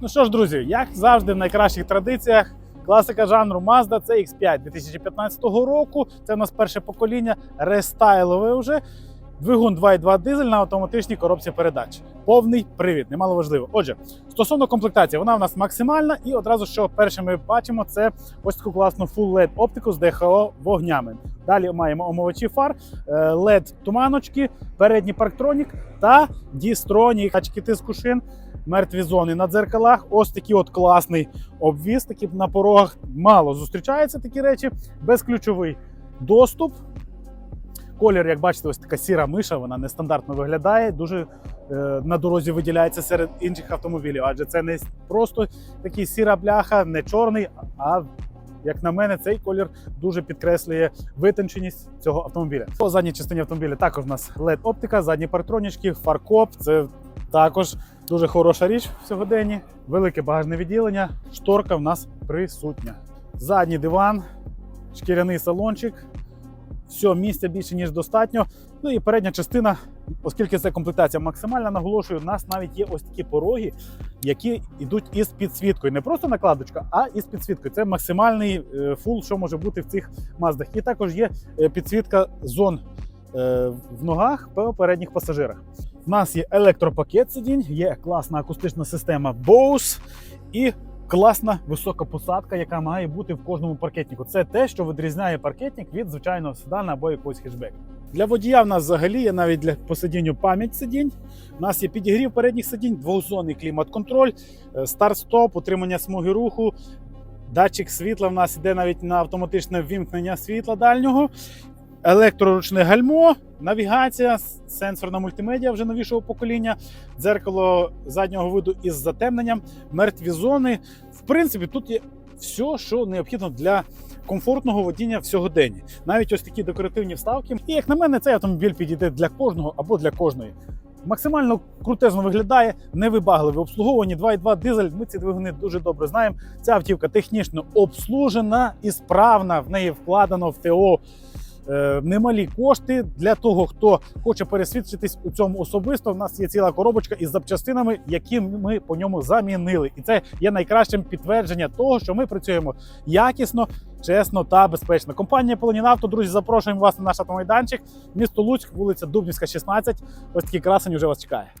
Ну що ж, друзі, як завжди, в найкращих традиціях. Класика жанру Mazda CX5 2015 року. Це у нас перше покоління, рестайлове вже. Двигун 2.2 дизель на автоматичній коробці передач. Повний привід, немало важливо. Отже, стосовно комплектації, вона в нас максимальна, і одразу що перше ми бачимо, це ось таку класну Full LED оптику з ДХО вогнями. Далі маємо омивачі фар, LED туманочки, передній парктронік та дістроні качки тиску шин, мертві зони на дзеркалах. Ось такий от класний обвіз. Такі на порогах мало зустрічаються такі речі. Безключовий доступ. Колір, як бачите, ось така сіра миша, вона нестандартно виглядає, дуже е, на дорозі виділяється серед інших автомобілів, адже це не просто такий сіра бляха, не чорний, а як на мене, цей колір дуже підкреслює витонченість цього автомобіля. По задній частині автомобіля також у нас led оптика, задні парктронічки, фаркоп. Це також дуже хороша річ в сьогоденні. Велике багажне відділення, шторка в нас присутня. Задній диван, шкіряний салончик. Все, місця більше ніж достатньо. Ну і передня частина, оскільки це комплектація максимальна, наголошую, у нас навіть є ось такі пороги, які йдуть із підсвіткою. Не просто накладочка, а із підсвіткою. Це максимальний е, фул, що може бути в цих маздах. І також є е, підсвітка зон е, в ногах по передніх пасажирах. У нас є електропакет сидінь, є класна акустична система Bose і класна висока посадка, яка має бути в кожному паркетнику. Це те, що відрізняє паркетник від звичайного седана або якогось хешбеку. Для водія в нас взагалі є навіть для посидінню пам'ять сидінь. У нас є підігрів передніх сидінь, двохзонний клімат-контроль, е, старт-стоп, утримання смуги руху. Датчик світла в нас іде навіть на автоматичне ввімкнення світла дальнього. Електроручне гальмо, навігація, сенсорна мультимедіа вже новішого покоління, дзеркало заднього виду із затемненням, мертві зони. В принципі, тут є все, що необхідно для комфортного водіння в сьогоденні. Навіть ось такі декоративні вставки. І як на мене, цей автомобіль підійде для кожного або для кожної. Максимально крутезно виглядає, невибагливе обслуговування 2.2 дизель. Ми ці двигуни дуже добре знаємо. Ця автівка технічно обслужена і справна. В неї вкладено в ТО немалі кошти для того, хто хоче пересвідчитись у цьому особисто. У нас є ціла коробочка із запчастинами, які ми по ньому замінили. І це є найкращим підтвердження того, що ми працюємо якісно, чесно та безпечно. Компанія Полонінавто, друзі, запрошуємо вас на наш автомайданчик. Місто Луцьк, вулиця Дубнівська, 16. Ось такий красень вже вас чекає.